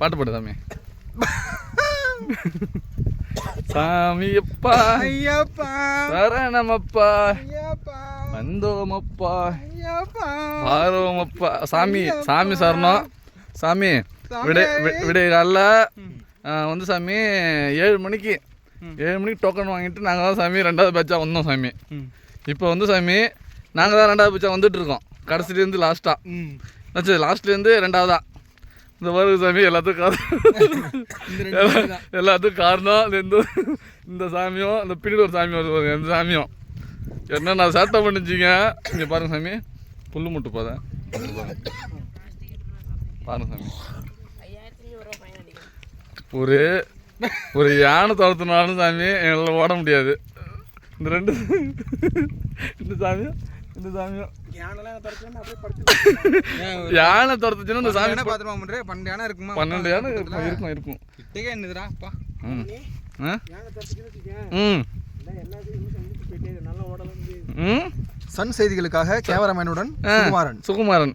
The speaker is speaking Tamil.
பாட்டு பாடு சாமி. சாமியப்பா ஐயப்பா. சரணமப்பா. வந்தோமப்பா. பாரோமப்பா சாமி சாமி சரணம். சாமி விடை விடை காலைல வந்து சாமி ஏழு மணிக்கு ஏழு மணிக்கு டோக்கன் வாங்கிட்டு நாங்கள் தான் சாமி ரெண்டாவது பேட்சாக வந்தோம் சாமி. இப்போ வந்து சாமி நாங்கள் தான் ரெண்டாவது பேட்சாக வந்துட்டு இருக்கோம். கடைசிலேருந்து லாஸ்ட்டாக லாஸ்ட்லேருந்து ரெண்டாவதா. இந்த வருது சாமி எல்லாத்துக்கும் காரணம். எல்லாத்துக்கும் காரணம் இந்த இந்த சாமியும் இந்த பின்னாடி ஒரு சாமி வருது பாருங்க இந்த சாமியும் என்னென்ன சேட்டை பண்ணிச்சிங்க. இங்கே பாருங்க சாமி. புல்லு முட்டு போதேன் பாருங்க. சாமி. ஒரு ஒரு யானை துரத்துனாலும் சாமி எங்களால் ஓட முடியாது. இந்த ரெண்டு இந்த சாமியும் இந்த படுத்து யானை துரத்துச்சுன்னா இந்த சாமி பாத்துமா முன்னே பன்னெண்டு யானை இருக்குமா? பன்னெண்டு யானை இருக்கும்? இருக்கும் இருக்கும். கிட்டே என்னதுடா அப்பா ம். சன் செய்திகளுக்காக கேமராமேனுடன் சுகுமாரன். சுகுமாரன்.